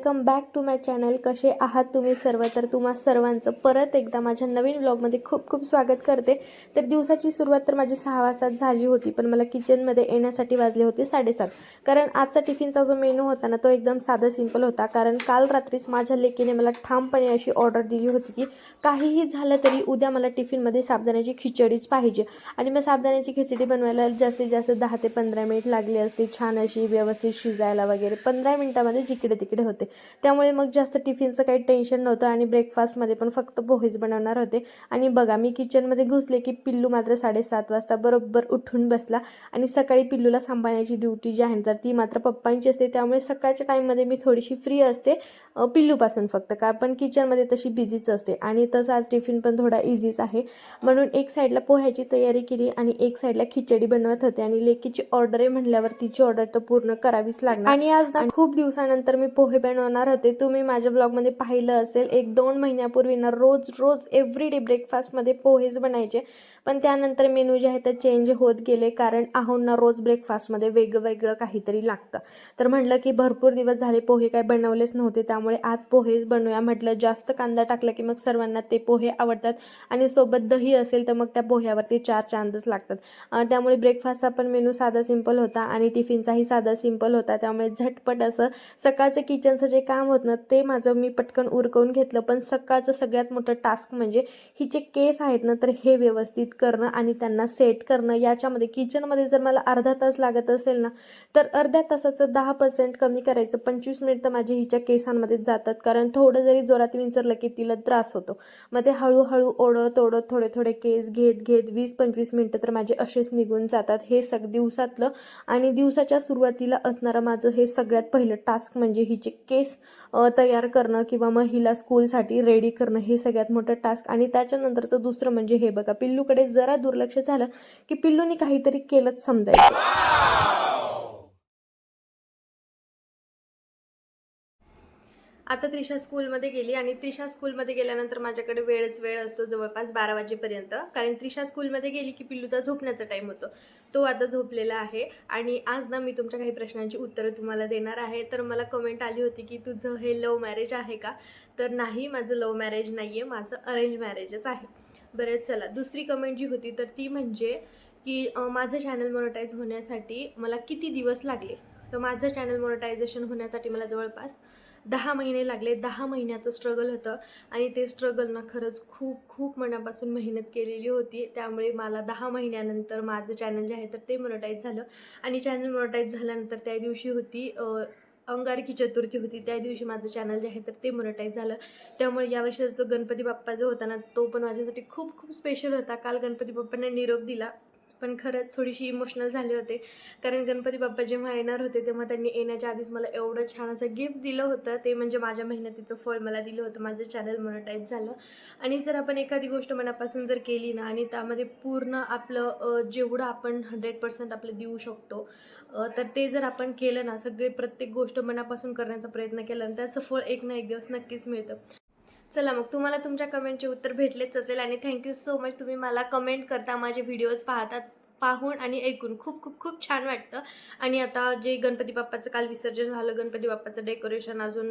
Welcome back to my channel कसे आहात तुम्ही सर्व? तर तुम्हा सर्वांचं परत एकदा माझ्या नवीन व्लॉगमध्ये खूप खूप स्वागत करते. तर दिवसाची सुरुवात तर माझी सहा वाजता झाली होती पण मला किचनमध्ये येण्यासाठी वाजले होते साडेसात. कारण आजचा टिफिनचा जो मेनू होता ना तो एकदम साधा सिंपल होता. कारण काल रात्रीच माझ्या लेकीने मला ठामपणे अशी ऑर्डर दिली होती की काहीही झालं तरी उद्या मला टिफिनमध्ये साबदाण्याची खिचडीच पाहिजे. आणि मग साबदाण्याची खिचडी बनवायला जास्तीत जास्त दहा ते पंधरा मिनिट लागले असते. छान अशी व्यवस्थित शिजायला वगैरे पंधरा मिनिटामध्ये जिकडे तिकडे होते. त्यामुळे मग जास्त टिफिनचं काही टेन्शन नव्हतं आणि ब्रेकफास्टमध्ये पण फक्त पोहेच बनवणार होते. आणि बघा मी किचनमध्ये घुसले की पिल्लू मात्र साडेसात वाजता बरोबर उठून बसला. आणि सकाळी पिल्लूला सांभाळण्याची ड्युटी जी आहे तर ती मात्र पप्पांची असते. त्यामुळे सकाळच्या टाईममध्ये मी थोडीशी फ्री असते पिल्लूपासून फक्त. का पण किचनमध्ये तशी बिझीच असते. आणि तसं आज टिफिन पण थोडा इझीच आहे. म्हणून एक साईडला पोह्याची तयारी केली आणि एक साईडला खिचडी बनवत होते. आणि लेकीची ऑर्डर आहे म्हटल्यावर तिची ऑर्डर तर पूर्ण करावीच लागणार. आणि आज ना खूप दिवसानंतर मी पोहे बनवणार होते तुम्ही माझ्या ब्लॉगमध्ये पाहिलं असेल एक दोन महिन्यापूर्वी ना रोज रोज एव्हरी डे ब्रेकफास्टमध्ये पोहेच बनायचे. पण त्यानंतर मेनू जे आहे ते चेंज होत गेले कारण आहोंना रोज ब्रेकफास्टमध्ये वेगळं वेगळं काहीतरी लागतं. तर म्हटलं की भरपूर दिवस झाले पोहे काय बनवलेच नव्हते त्यामुळे आज पोहेच बनवूया. म्हटलं जास्त कांदा टाकला की मग सर्वांना ते पोहे आवडतात आणि सोबत दही असेल तर मग त्या पोह्यावरती चार चांदच लागतात. त्यामुळे ब्रेकफास्टचा पण मेनू साधा सिंपल होता आणि टिफिनचाही साधा सिंपल होता. त्यामुळे झटपट असं सकाळचं किचन किचनचं जे काम होतं ना ते माझं मी पटकन उरकवून घेतलं. पण सकाळचं सगळ्यात मोठं टास्क म्हणजे हिचे केस आहेत ना तर हे व्यवस्थित करणं आणि त्यांना सेट करणं. याच्यामध्ये किचनमध्ये जर मला अर्धा तास लागत असेल ना तर अर्ध्या तासाचं दहा पर्सेंट कमी करायचं. पंचवीस मिनिट तर माझे हिच्या केसांमध्ये जातात. कारण थोडं जरी जोरात विंचरलं की तिला त्रास होतो. मग ते हळूहळू ओढत ओढत थोडे थोडे केस घेत घेत वीस पंचवीस मिनटं तर माझे असेच निघून जातात. हे सग दिवसातलं आणि दिवसाच्या सुरुवातीला असणारं माझं हे सगळ्यात पहिलं टास्क म्हणजे हिचे केस तयार करणं किंवा मग हिला स्कूलसाठी रेडी करणं हे सगळ्यात मोठं टास्क आणि त्याच्यानंतरचं दुसरं म्हणजे हे बघा पिल्लूकडे जरा दुर्लक्ष झालं की पिल्लूनी काहीतरी केलंच समजायचं. आता त्रिशा स्कूलमध्ये गेली आणि त्रिशा स्कूलमध्ये गेल्यानंतर माझ्याकडे वेळच वेळ असतो जवळपास बारा वाजेपर्यंत. कारण त्रिशा स्कूलमध्ये गेली की पिल्लूचा झोपण्याचा टाईम होतो. तो आता झोपलेला आहे. आणि आज ना मी तुमच्या काही प्रश्नांची उत्तरं तुम्हाला देणार आहे. तर मला कमेंट आली होती की तुझं हे लव्ह मॅरेज आहे का? तर नाही माझं लव्ह मॅरेज नाही आहे माझं अरेंज मॅरेजच आहे. बरं चला. दुसरी कमेंट जी होती तर ती म्हणजे की माझं चॅनल मोनोटाईज होण्यासाठी मला किती दिवस लागले? तर माझं चॅनल मोनोटायझेशन होण्यासाठी मला जवळपास दहा महिने लागले दहा महिन्याचं स्ट्रगल होतं. आणि ते स्ट्रगल ना खरंच खूप खूप मनापासून मेहनत केलेली होती. त्यामुळे मला दहा महिन्यानंतर माझं चॅनल जे आहे तर ते मोनोटाईज झालं. आणि चॅनल मोनोटाईज झाल्यानंतर त्या दिवशी होती अंगारकी चतुर्थी होती. त्या दिवशी माझं चॅनल जे आहे तर ते मोनोटाईज झालं. त्यामुळे यावर्षीचा जो गणपती बाप्पा जो होता ना तो पण माझ्यासाठी खूप खूप स्पेशल होता. काल गणपती बाप्पांना निरोप दिला. पण खरंच थोडीशी इमोशनल झाले होते. कारण गणपती बाप्पा जेव्हा येणार होते तेव्हा त्यांनी येण्याच्या आधीच मला एवढं छान असं गिफ्ट दिलं होतं. ते म्हणजे माझ्या मेहनतीचं फळ मला दिलं होतं. माझं चॅनल मोनोटाईज झालं. आणि जर आपण एखादी गोष्ट मनापासून जर केली ना आणि त्यामध्ये पूर्ण आपलं जेवढं आपण हंड्रेड पर्सेंट आपलं देऊ शकतो तर ते जर आपण केलं ना सगळे प्रत्येक गोष्ट मनापासून करण्याचा प्रयत्न केला आणि त्याचं फळ एक ना एक दिवस नक्कीच मिळतं. चला मग तुम्हाला तुमच्या कमेंटचे उत्तर भेटलेच असेल आणि थँक्यू सो मच तुम्ही मला कमेंट करता माझे व्हिडिओज पाहतात पाहून आणि ऐकून. खूप खूप खूप छान वाटतं. आणि आता जे गणपती बाप्पाचं काल विसर्जन झालं गणपती बाप्पाचं डेकोरेशन अजून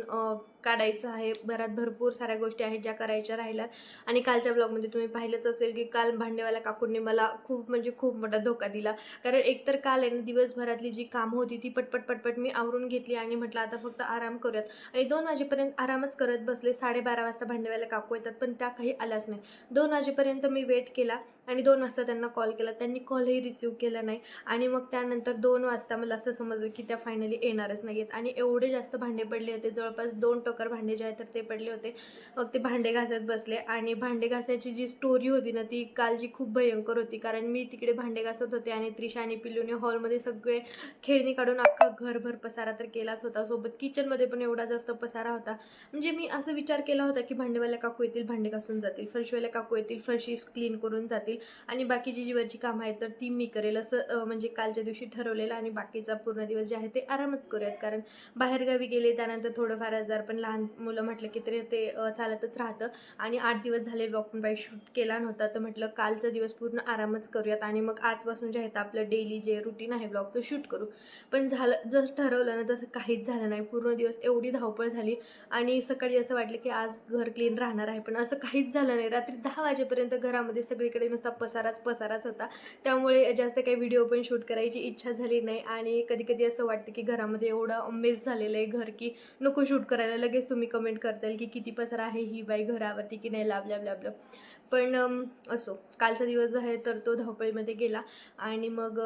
काढायचं आहे. घरात भरपूर साऱ्या गोष्टी आहेत ज्या करायच्या राहिल्यात. आणि कालच्या ब्लॉगमध्ये तुम्ही पाहिलंच असेल की काल भांडेवाल्या काकूंनी मला खूप म्हणजे खूप मोठा धोका दिला. कारण एकतर काल आहे ना दिवसभरातली जी कामं होती ती पटपट पटपट मी आवरून घेतली आणि म्हटलं आता फक्त आराम करूयात. आणि दोन वाजेपर्यंत आरामच करत बसले. साडेबारा वाजता भांडेवाल्या काकू येतात पण त्या काही आल्याच नाही. दोन वाजेपर्यंत मी वेट केला आणि दोन वाजता त्यांना कॉल केला. त्यांनी कॉलही रिसिव्ह केला नाही. आणि मग त्यानंतर दोन वाजता मला असं समजलं की त्या फायनली येणारच नाही आहेत आणि एवढे जास्त भांडे पडले होते. जवळपास दोन टोकर भांडे जे आहेत तर ते पडले होते. मग ते भांडे घासत बसले आणि भांडे घासायची जी स्टोरी होती ना ती कालची खूप भयंकर होती. कारण मी तिकडे भांडे घासत होते आणि त्रिशा आणि पिल्लूने हॉलमध्ये सगळे खेळणी काढून अख्खा घरभर पसारा तर केलाच होता. सोबत किचनमध्ये पण एवढा जास्त पसारा होता. म्हणजे मी असं विचार केला होता की भांडेवाल्या काकू येतील भांडे घासून जातील. फरशीवाल्या काकू येतील फरशी क्लीन करून जातील. आणि बाकीची जी वरची कामं आहेत तर ती मी करेल. असं म्हणजे कालच्या दिवशी ठरवलेलं आणि बाकीचा पूर्ण दिवस जे आहे ते आरामच करूयात. कारण बाहेरगावी गेले त्यानंतर थोडंफार आजार पण लहान मुलं म्हटलं की तरी ते चालतच राहतं. आणि आठ दिवस झाले ब्लॉग पण बाई शूट केला नव्हता. तर म्हटलं कालचा दिवस पूर्ण आरामच करूयात आणि मग आजपासून जे आहे तर आपलं डेली जे रुटीन आहे ब्लॉग तो शूट करू. पण झालं जसं ठरवलं ना तसं काहीच झालं नाही. पूर्ण दिवस एवढी धावपळ झाली आणि सकाळी असं वाटलं की आज घर क्लीन राहणार आहे. पण असं काहीच झालं नाही. रात्री दहा वाजेपर्यंत घरामध्ये सगळीकडे नुसता पसाराच पसाराच होता. त्यामुळे जास्त काही व्हिडिओ पण शूट करायची इच्छा झाली नाही. आणि कधी कधी असं वाटतं की घरामध्ये एवढं मेस झालेलं आहे घर की नको शूट करायला. लगेच तुम्ही कमेंट करताल की किती पसरा आहे ही बाई घरावरती की नाही लाभल्या लाभलं पण असो. कालचा दिवस आहे तर तो धावपळीमध्ये गेला. आणि मग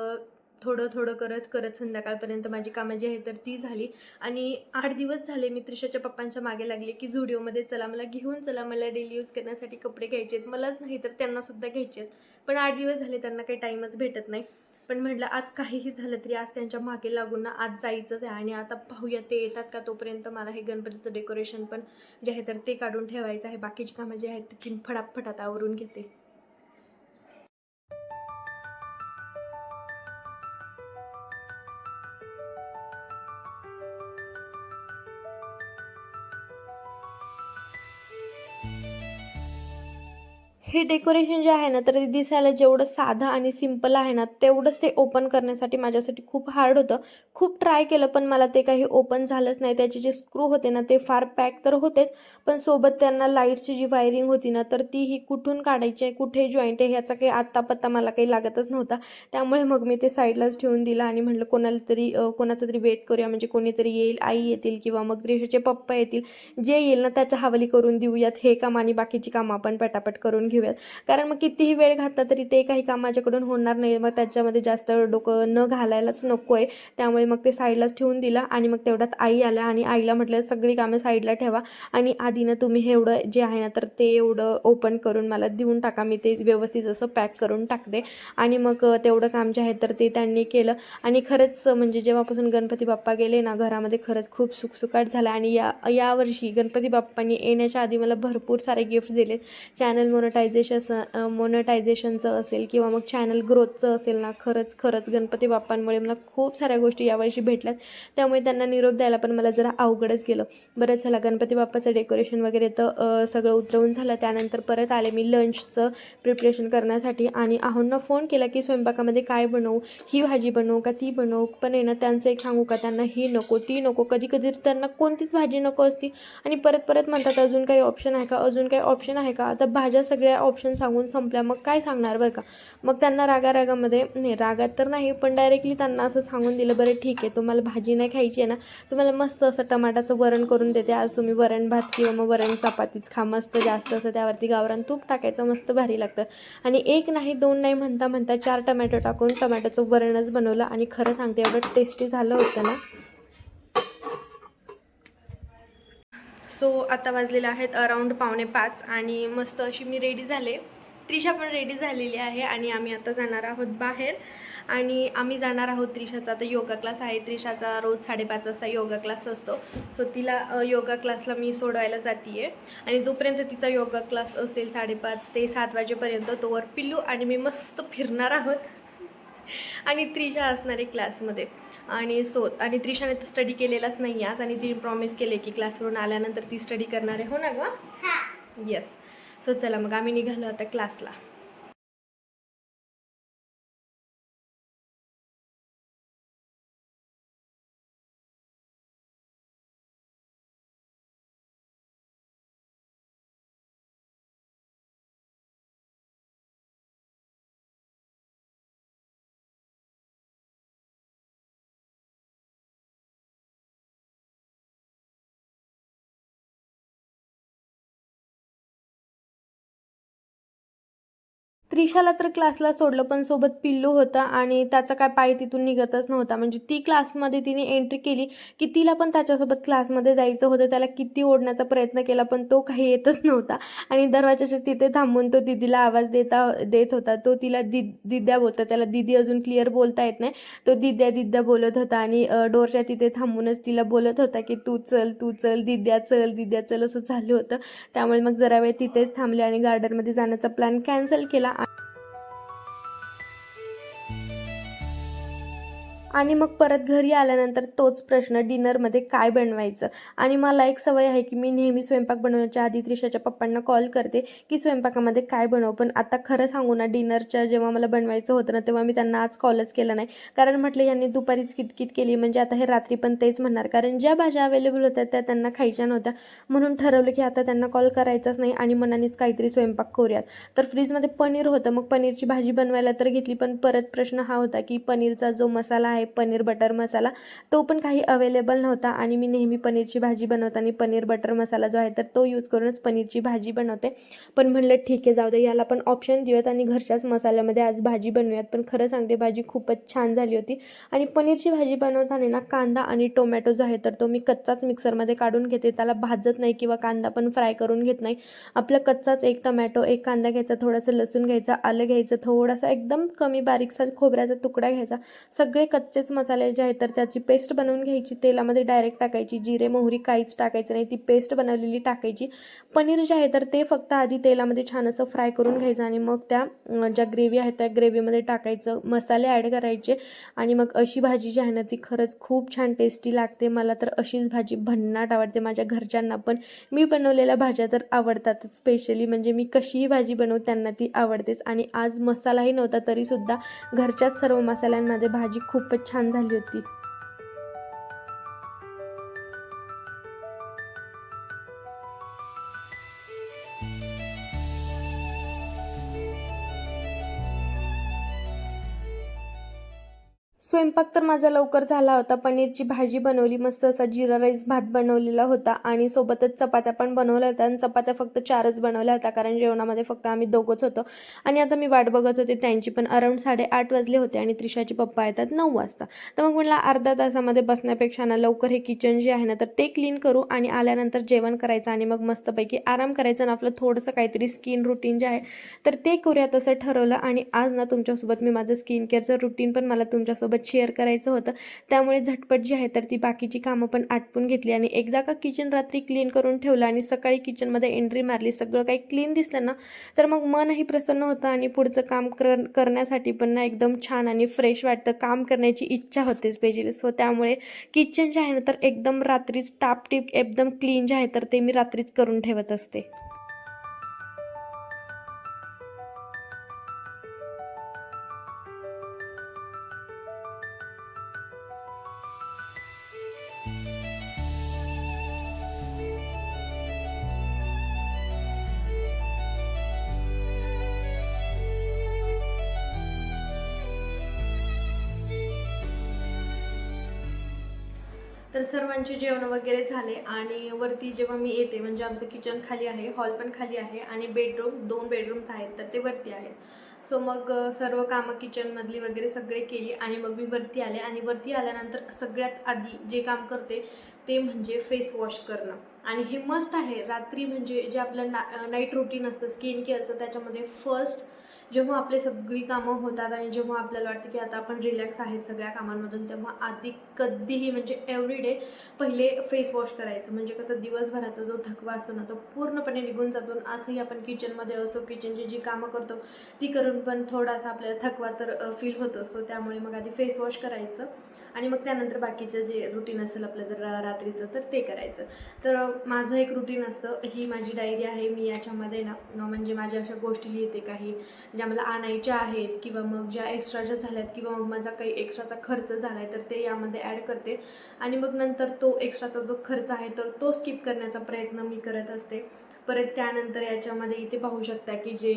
थोडं थोडं करत करत संध्याकाळपर्यंत माझी कामं जी आहे तर ती झाली. आणि आठ दिवस झाले मी त्रिशाच्या पप्पांच्या मागे लागले की झुडिओमध्ये चला मला घेऊन चला मला डेली यूज करण्यासाठी कपडे घ्यायचे आहेत मलाच नाही तर त्यांनासुद्धा घ्यायचे आहेत पण आठ दिवस झाले त्यांना काही टाईमच भेटत नाही. पण म्हटलं आज काहीही झालं तरी आज त्यांच्या मागे लागून ना आज जायचंच आहे आणि आता पाहूया ते येतात का तोपर्यंत मला हे गणपतीचं डेकोरेशन पण जे आहे तर ते काढून ठेवायचं आहे. बाकीची कामं जी आहेत ती फटाफट आता आवरून घेते. हे डेकोरेशन जे आहे ना तर ते दिसायला जेवढं साधं आणि सिंपल आहे ना तेवढंच ते ओपन करण्यासाठी माझ्यासाठी खूप हार्ड होतं. खूप ट्राय केलं पण मला ते काही ओपन झालंच नाही. त्याचे जे स्क्रू होते ना ते फार पॅक तर होतेच पण सोबत त्यांना लाईट्सची जी वायरिंग होती ना तर ती ही कुठून काढायची आहे कुठे जॉईंट आहे ह्याचा काही आत्ता पत्ता मला काही लागतच नव्हता. त्यामुळे मग मी ते साईडलाच ठेवून दिलं आणि म्हटलं कोणाला तरी कोणाचं तरी वेट करूया म्हणजे कोणीतरी येईल आई येतील किंवा मग रेषेचे पप्पा येतील जे येईल ना त्याच्या हवाली करून देऊयात हे काम आणि बाकीची कामं आपण पटापट करून घेऊ घेऊयात कारण मग कितीही वेळ घातला तरी ते काही काम माझ्याकडून होणार नाही. मग त्याच्यामध्ये जास्त डोकं न घालायलाच नको आहे त्यामुळे मग ते साईडलाच ठेवून दिलं आणि मग तेवढ्यात आई आल्या आणि आईला म्हटलं सगळी कामं साईडला ठेवा आणि आधीनं तुम्ही हे एवढं जे आहे ना तर ते एवढं ओपन करून मला देऊन टाका. मी ते व्यवस्थित असं पॅक करून टाकते. आणि मग तेवढं काम जे आहे तर ते त्यांनी केलं. आणि खरंच म्हणजे जेव्हापासून गणपती बाप्पा गेले ना घरामध्ये खरंच खूप सुखसुखाट झाला. आणि या यावर्षी गणपती बाप्पांनी येण्याच्या आधी मला भरपूर सारे गिफ्ट दिले चॅनल मोनटायझेशन मोनटायझेशनचं असेल किंवा मग चॅनल ग्रोथचं असेल ना खरंच खरंच गणपती बाप्पांमुळे मला खूप साऱ्या गोष्टी यावर्षी भेटल्यात. त्यामुळे त्यांना निरोप द्यायला पण मला जरा अवघडच गेलं. बरंच झालं गणपती बाप्पाचं डेकोरेशन वगैरे तर सगळं उतरवून झालं. त्यानंतर परत आले मी लंचचं प्रिपरेशन करण्यासाठी आणि आहोंना फोन केला की स्वयंपाकामध्ये काय बनवू? ही भाजी बनवू का ती बनवू? पण आहे ना त्यांचं एक सांगू का त्यांना ही नको ती नको. कधी कधी त्यांना कोणतीच भाजी नको असती. आणि परत परत म्हणतात अजून काही ऑप्शन आहे का? अजून काही ऑप्शन आहे का? आता भाज्या सगळ्या ऑप्शन सांगून संपल्या. मग काय सांगणार बरं का? मग त्यांना रागा रागामध्ये नाही रागात तर नाही पण डायरेक्टली त्यांना असं सांगून दिलं बरं ठीक आहे तुम्हाला भाजी नाही खायची आहे ना तुम्हाला मस्त असं टमाटाचं वरण करून देते. आज तुम्ही वरण भात किंवा मग वरण चपातीच खा मस्त जास्त असं त्यावरती गावरान तूप टाकायचं मस्त भारी लागतं. आणि एक नाही दोन नाही म्हणता म्हणता चार टमॅटो टाकून टमॅटोचं वरणच बनवलं. आणि खरं सांगते एवढं टेस्टी झालं होतं ना सो आता वाजलेले आहेत अराऊंड पावणे पाच आणि मस्त अशी मी रेडी झाले. त्रिशा पण रेडी झालेली आहे आणि आम्ही आता जाणार आहोत बाहेर. आणि आम्ही जाणार आहोत त्रिशाचा आता योगा क्लास आहे. त्रिशाचा रोज साडेपाच वाजता योगा क्लास असतो. सो तिला योगा क्लासला मी सोडवायला जाते आणि जोपर्यंत तिचा योगा क्लास असेल साडेपाच ते सात वाजेपर्यंत तोवर पिल्लू आणि मी मस्त फिरणार आहोत. आणि त्रिशा असणार आहे क्लासमध्ये. आणि सो आणि त्रिशाने तर स्टडी केलेलाच नाही आज आणि तिने प्रॉमिस केले की क्लासवरून आल्यानंतर ती स्टडी करणार आहे हो ना ग? येस सो चला मग आम्ही निघालो आता क्लासला त्रिशाला तर क्लासला सोडलं पण सोबत पिल्लू होता आणि त्याचा काय पाय तिथून निघतच नव्हता. म्हणजे ती क्लासमध्ये तिने एंट्री केली की तिला पण त्याच्यासोबत क्लासमध्ये जायचं होतं. त्याला किती ओढण्याचा प्रयत्न केला पण तो काही येतच नव्हता. आणि दरवाजाच्या तिथे थांबून तो दिदीला आवाज देता देत होता. तो तिला दि दिद्या बोलता. त्याला दिदी अजून क्लिअर बोलता येत नाही. तो दिद्या दिद्या बोलत होता आणि डोरच्या तिथे थांबूनच तिला बोलत होता की तू चल तू चल दिद्या चल दिद्या चल असं झालं होतं. त्यामुळे मग जरा वेळ तिथेच थांबले आणि गार्डनमध्ये जाण्याचा प्लॅन कॅन्सल केला. आणि मग परत घरी आल्यानंतर तोच प्रश्न डिनरमध्ये काय बनवायचं? आणि मला एक सवय आहे की मी नेहमी स्वयंपाक बनवण्याच्या आधी त्रिशाच्या पप्पांना कॉल करते की स्वयंपाकामध्ये काय बनव? पण आता खरं सांगू ना डिनरच्या जेव्हा मला बनवायचं होतं ना तेव्हा मी त्यांना आज कॉलच केला नाही. कारण म्हटलं यांनी दुपारीच किटकिट केली. म्हणजे आता हे रात्री पण तेच म्हणणार. कारण ज्या भाज्या अवेलेबल होत्या त्या त्यांना खायच्या नव्हत्या. म्हणून ठरवलं की आता त्यांना कॉल करायचाच नाही आणि मनानेच काहीतरी स्वयंपाक करूयात. तर फ्रीजमध्ये पनीर होतं. मग पनीरची भाजी बनवायला तर घेतली. पण परत प्रश्न हा होता की पनीरचा जो मसाला आहे पनीर बटर मसाला. तो पण काही अवेलेबल नव्हता आणि मी नेहमी पनीरची भाजी बनवताना पनीर बटर मसाला जो आहे तर तो यूज करूनच पनीरची भाजी बनवते. पण म्हणलं ठीक आहे जाऊ दे याला पण ऑप्शन देऊयात आणि घरच्याच मसाल्यामध्ये आज भाजी बनवूयात. पण खरं सांगते भाजी खूपच छान झाली होती. आणि पनीरची भाजी बनवताना ना कांदा आणि टोमॅटो जो आहे तर तो मी कच्चाच मिक्सरमध्ये काढून घेते. त्याला भाजत नाही किंवा कांदा पण फ्राय करून घेत नाही. आपला कच्चाच एक टोमॅटो एक कांदा घ्यायचा थोडंसं लसूण घ्यायचा आलं घ्यायचं थोडासा एकदम कमी बारीकसा खोबऱ्याचा तुकडा घ्यायचा. सगळे कच्चेच मसाले जे आहेत तर त्याची पेस्ट बनवून घ्यायची. तेलामध्ये डायरेक्ट टाकायची. जिरे मोहरी काहीच टाकायचं नाही. ती पेस्ट बनवलेली टाकायची. पनीर जे आहे तर ते फक्त आधी तेलामध्ये छान असं फ्राय करून घ्यायचं आणि मग त्या ज्या ग्रेव्ही आहेत त्या ग्रेव्हीमध्ये टाकायचं. मसाले ॲड करायचे आणि मग अशी भाजी जी आहे ना ती खरंच खूप छान टेस्टी लागते. मला तर अशीच भाजी भन्नाट आवडते. माझ्या घरच्यांना पण. मी बनवलेल्या भाज्या तर आवडतातच स्पेशली म्हणजे मी कशीही भाजी बनवू त्यांना ती आवडतेच. आणि आज मसालाही नव्हता तरीसुद्धा घरच्याच सर्व मसाल्यांमध्ये भाजी खूपच छान झाली होती. स्वयंपाक तर माझा लवकर झाला होता. पनीरची भाजी बनवली मस्त असा जिरा राईस भात बनवलेला होता आणि सोबतच चपात्या पण बनवल्या होत्या आणि चपात्या फक्त चारच बनवल्या होत्या कारण जेवणामध्ये फक्त आम्ही दोघंच होतो. आणि आता मी वाट बघत होते त्यांची पण अराऊंड साडेआठ वाजले होते आणि त्रिशाचे पप्पा येतात नऊ वाजता. तर मग म्हटलं अर्धा तासामध्ये बसण्यापेक्षा ना लवकर हे किचन जे आहे ना तर ते क्लीन करू आणि आल्यानंतर जेवण करायचं आणि मग मस्तपैकी आराम करायचं आणि आपलं थोडंसं काहीतरी स्किन रुटीन जे आहे तर ते करूया तसं ठरवलं. आणि आज ना तुमच्यासोबत मी माझं स्किन केअरचं रुटीन पण मला तुमच्यासोबत शेअर करायचं होतं. त्यामुळे झटपट जी आहे तर ती बाकीची कामं पण आटपून घेतली आणि एकदा का किचन रात्री क्लीन करून ठेवलं आणि सकाळी किचनमध्ये एंट्री मारली सगळं काही क्लीन दिसलं ना तर मग मनही प्रसन्न होतं आणि पुढचं काम कर करण्यासाठी पण ना एकदम छान आणि फ्रेश वाटतं. काम करण्याची इच्छा होते स्पेशली सो त्यामुळे किचन जे आहे ना तर एकदम रात्रीच टापटीप एकदम क्लीन जे आहे तर ते मी रात्रीच करून ठेवत असते. तर सर्वांचे जेवण वगैरे झाले आणि वरती जेव्हा मी येते म्हणजे आमचं किचन खाली आहे हॉल पण खाली आहे आणि बेडरूम दोन बेडरूम्स आहेत तर ते वरती आहेत. सो मग सर्व कामं किचनमधली वगैरे सगळे केली आणि मग मी वरती आले आणि वरती आल्यानंतर सगळ्यात आधी जे काम करते ते म्हणजे फेस वॉश करणं. आणि हे मस्ट आहे रात्री म्हणजे जे आपलं ना नाईट रुटीन असतं स्किन केअरचं त्याच्यामध्ये फर्स्ट जेव्हा आपले सगळी कामं होतात आणि जेव्हा आपल्याला वाटतं की आता आपण रिलॅक्स आहेत सगळ्या कामांमधून तेव्हा आधी कधीही म्हणजे एव्हरी डे पहिले फेस वॉश करायचं. म्हणजे कसं दिवसभराचा जो थकवा असतो ना तो पूर्णपणे निघून जातो आणि असंही आपण किचनमध्ये असतो. किचनची जी कामं करतो ती करून पण थोडासा आपल्याला थकवा तर फील होत असतो. त्यामुळे मग आधी फेस वॉश करायचं. आणि मग त्यानंतर बाकीचं जे रुटीन असेल आपलं तर रात्रीचं तर ते करायचं. तर माझं एक रुटीन असतं ही माझी डायरी आहे मी याच्यामध्ये ना म्हणजे माझ्या अशा गोष्टी लिहिते काही ज्या मला आणायच्या आहेत किंवा मग ज्या एक्स्ट्रा ज्या झाल्या झाल्यात किंवा मग माझा काही एक्स्ट्राचा खर्च झाला आहे तर ते यामध्ये ॲड करते. आणि मग नंतर तो एक्स्ट्राचा जो खर्च आहे तर तो स्किप करण्याचा प्रयत्न मी करत असते. परत त्यानंतर याच्यामध्ये इथे पाहू शकता की जे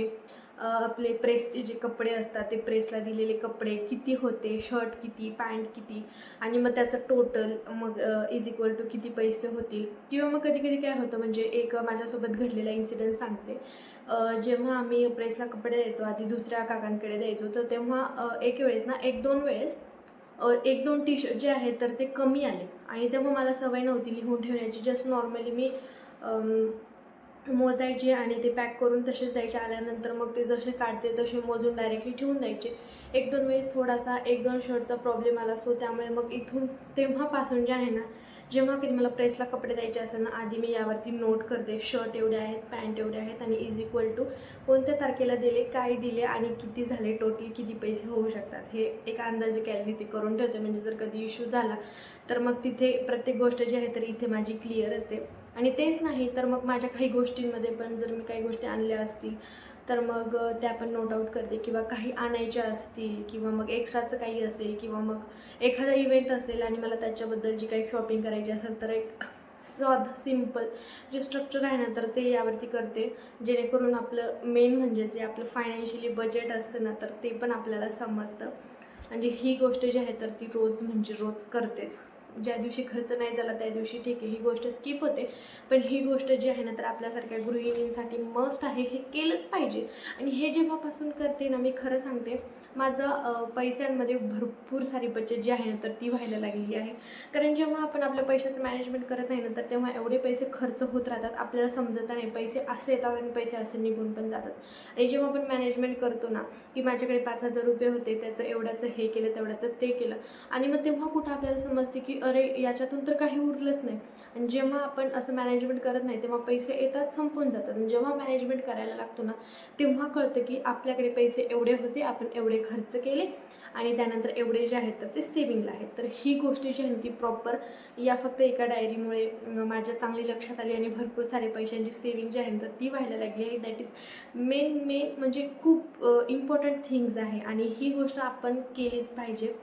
आपले प्रेसचे जे कपडे असतात ते प्रेसला दिलेले कपडे किती होते शर्ट किती पॅन्ट किती आणि मग त्याचं टोटल मग इज इक्वल टू किती पैसे होतील? किंवा मग कधी कधी काय होतं म्हणजे एक माझ्यासोबत घडलेला इन्सिडेंट सांगते. जेव्हा आम्ही प्रेसला कपडे द्यायचो आधी दुसऱ्या काकांकडे द्यायचो तर तेव्हा एक वेळेस ना एक दोन वेळेस एक दोन टी शर्ट जे आहेत तर ते कमी आले. आणि तेव्हा मला सवय नव्हती लिहून ठेवण्याची जस्ट नॉर्मली मी मोजायचे आणि ते पॅक करून तसेच द्यायचे. आल्यानंतर मग ते जसे काढते तसे मोजून डायरेक्टली ठेवून द्यायचे. एक दोन वेळेस थोडासा एक दोन शर्टचा प्रॉब्लेम आला. सो त्यामुळे मग इथून तेव्हापासून जे आहे ना जेव्हा कधी मला प्रेसला कपडे द्यायचे असेल ना आधी मी यावरती नोट करते. शर्ट एवढे आहेत पॅन्ट एवढे आहेत आणि इज इक्वल टू कोणत्या तारखेला दिले काय दिले आणि किती झाले टोटल किती पैसे होऊ शकतात? हे एक अंदाजे कॅल्सी ते करून ठेवते. म्हणजे जर कधी इश्यू झाला तर मग तिथे प्रत्येक गोष्ट जी आहे तर इथे माझी क्लिअर असते. आणि तेच नाही तर मग माझ्या काही गोष्टींमध्ये पण जर मी काही गोष्टी आणल्या असतील तर मग त्या पण नोट आऊट करते. किंवा काही आणायच्या असतील किंवा मग एक्स्ट्राचं काही असेल किंवा मग एखादा इव्हेंट असेल आणि मला त्याच्याबद्दल जी काही शॉपिंग करायची असेल तर एक साध सिंपल जे स्ट्रक्चर आहे ना तर ते यावरती करते. जेणेकरून आपलं मेन म्हणजे जे आपलं फायनान्शियली बजेट असतं ना तर ते पण आपल्याला समजतं. म्हणजे ही गोष्ट जी आहे तर ती रोज म्हणजे रोज करतेच. ज्या दिवशी खर्च नाही झाला त्या दिवशी ठीक आहे ही गोष्ट स्किप होते. पण ही गोष्ट जी आहे ना तर आपल्यासारख्या गृहिणींसाठी मस्ट आहे हे केलंच पाहिजे. आणि हे जेव्हापासून करते ना मी खरं सांगते माझं पैशांमध्ये भरपूर सारी बचत जी आहे ना तर ती व्हायला लागलेली आहे. कारण जेव्हा आपण आपल्या पैशाचं मॅनेजमेंट करत नाही ना तर तेव्हा एवढे पैसे खर्च होत राहतात आपल्याला समजत नाही. पैसे असे येतात आणि पैसे असे निघून पण जातात. आणि जेव्हा आपण मॅनेजमेंट करतो ना की माझ्याकडे पाच हजार रुपये होते त्याचं एवढ्याचं हे केलं तेवढ्याचं ते केलं. आणि मग तेव्हा कुठं आपल्याला समजते की अरे याच्यातून तर काही उरलंच नाही. आणि जेव्हा आपण असं मॅनेजमेंट करत नाही तेव्हा पैसे येतात संपून जातात. आणि जेव्हा मॅनेजमेंट करायला लागतो ना तेव्हा कळतं की आपल्याकडे पैसे एवढे होते आपण एवढे खर्च केले आणि त्यानंतर एवढे जे आहेत तर ते सेविंगला आहेत. तर ही गोष्ट जी आहे ना ती प्रॉपर या फक्त एका डायरीमुळे माझ्या चांगली लक्षात आली आणि भरपूर सारे पैशांची सेविंग जी आहे ना तर ती व्हायला लागली आहे. दॅट इज मेन मेन म्हणजे खूप इम्पॉर्टंट थिंग्ज आहे. आणि ही गोष्ट आपण केलीच पाहिजे.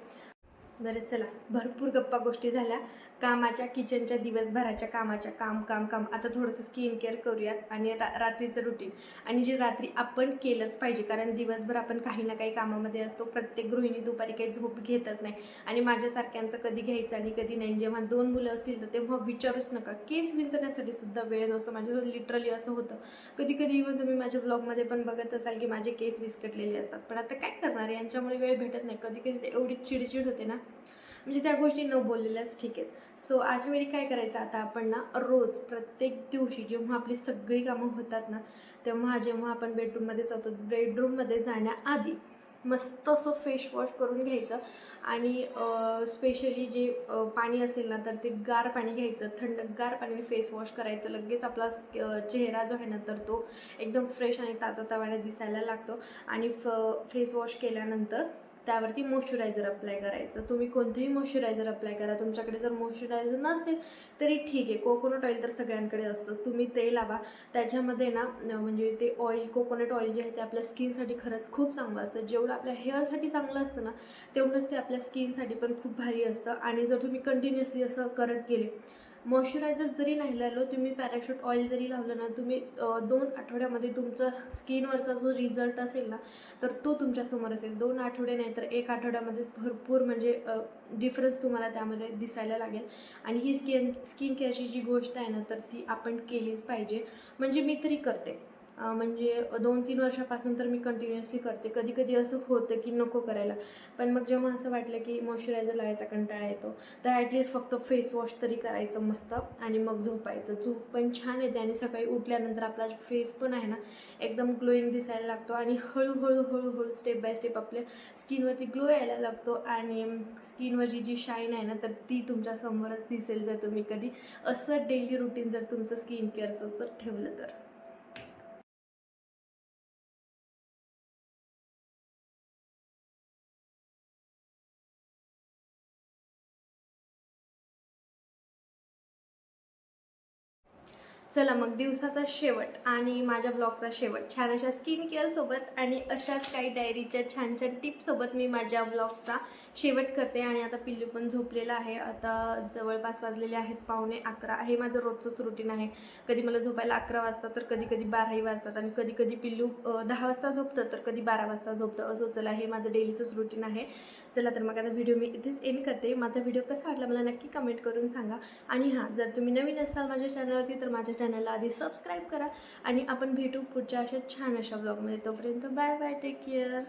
बरं चला. भरपूर गप्पा गोष्टी झाल्या. कामाच्या किचनच्या दिवसभराच्या कामाच्या काम काम काम. आता थोडंसं स्किन केअर करूयात आणि रा रात्रीचं रुटीन आणि जे रात्री आपण केलंच पाहिजे कारण दिवसभर आपण काही ना काही कामामध्ये असतो. प्रत्येक गृहिणी दुपारी काही झोप घेतच नाही. आणि माझ्यासारख्यांचं कधी घ्यायचं आणि कधी नाही. जेव्हा दोन मुलं असतील तर तेव्हा विचारूच नका. केस विंचरण्यासाठी सुद्धा वेळ नसतो. माझ्यासोबत लिटरली असं होतं. कधी कधी इव्हन तुम्ही माझ्या ब्लॉगमध्ये पण बघत असाल की माझे केस विस्कटलेले असतात. पण आता काय करणार? यांच्यामुळे वेळ भेटत नाही. कधी कधी एवढी चिडचिड होते ना. म्हणजे त्या गोष्टी न बोललेल्याच ठीक आहेत. सो आज वेळी काय करायचं? आता आपण ना रोज प्रत्येक दिवशी जेव्हा आपली सगळी कामं होतात ना तेव्हा जेव्हा आपण बेडरूममध्ये जातो बेडरूममध्ये जाण्याआधी मस्त असं फेश वॉश करून घ्यायचं आणि स्पेशली जे पाणी असेल ना तर ते गार पाणी घ्यायचं. थंडगार पाण्याने फेस वॉश करायचं. लगेच आपला चेहरा जो आहे ना तर तो एकदम फ्रेश आणि ताजा तवाने दिसायला लागतो. आणि फ फेस वॉश केल्यानंतर त्यावरती मॉइश्चरायझर अप्लाय करायचं. तुम्ही कोणतंही मॉइश्चरायझर अप्लाय करा. तुमच्याकडे जर मॉइश्चरायझर नसेल तरी ठीक आहे. कोकोनट ऑइल तर सगळ्यांकडे असतंच. तुम्ही ते लावा. त्याच्यामध्ये ना म्हणजे ते ऑइल कोकोनट ऑइल जे आहे ते आपल्या स्किनसाठी खरंच खूप चांगलं असतं. जेवढं आपल्या हेअरसाठी चांगलं असतं ना तेवढंच ते आपल्या स्किनसाठी पण खूप भारी असतं. आणि जर तुम्ही कंटिन्युअसली असं करत गेले मॉइश्चरायझर जरी नाही लावलं तुम्ही पॅराशूट ऑइल जरी लावलं ना तुम्ही दोन आठवड्यामध्ये तुमचा स्किनवरचा जो रिझल्ट असेल ना तर तो तुमच्यासमोर असेल. दोन आठवडे नाही तर एक आठवड्यामध्येच भरपूर म्हणजे डिफरन्स तुम्हाला त्यामध्ये दिसायला लागेल. आणि ही स्किन स्किन केअरची जी गोष्ट आहे ना तर ती आपण केलीच पाहिजे. म्हणजे मी तरी करते. म्हणजे दोन तीन वर्षापासून तर मी कंटिन्युअसली करते. कधी कधी असं होतं की नको करायला. पण मग जेव्हा असं वाटलं की मॉइश्चरायझर लावायचा कंटाळा येतो तर ॲटलीस्ट फक्त फेस वॉश तरी करायचं मस्त आणि मग झोपायचं. झोप पण छान येते आणि सकाळी उठल्यानंतर आपला फेस पण आहे ना एकदम ग्लोईंग दिसायला लागतो आणि हळूहळू हळूहळू स्टेप बाय स्टेप आपल्या स्किनवरती ग्लो यायला लागतो आणि स्किनवरची जी शाईन आहे ना तर ती तुमच्या समोरच दिसेल जर तुम्ही कधी. असं डेली रुटीन जर तुमचं स्किन केअरचं जर ठेवलं तर. चला मग दिवसाचा शेवट आणि माझ्या ब्लॉगचा शेवट. छान अशा स्किन केअरसोबत आणि अशाच काही डायरीच्या छान छान टिप्ससोबत मी माझ्या ब्लॉगचा शेवट करते आणि आता पिल्लू पण झोपलेला आहे. आता जवळपास वाजलेले आहेत पावणे अकरा. हे माझं रोजचंच रुटीन आहे. कधी मला झोपायला अकरा वाजता तर कधी कधी बाराही वाजतात आणि कधी कधी पिल्लू दहा वाजता झोपतं तर कधी बारा वाजता झोपतं. असं चला हे माझं डेलीचंच रुटीन आहे. चला तर मग आता व्हिडिओ मी इथेच एंड करते. माझा व्हिडिओ कसा वाटला मला नक्की कमेंट करून सांगा. आणि हां जर तुम्ही नवीन असाल माझ्या चॅनलवरती तर माझ्या चॅनलला आधी सबस्क्राईब करा. आणि आपण भेटू पुढच्या अशा छान अशा ब्लॉगमध्ये तोपर्यंत बाय बाय टेक केअर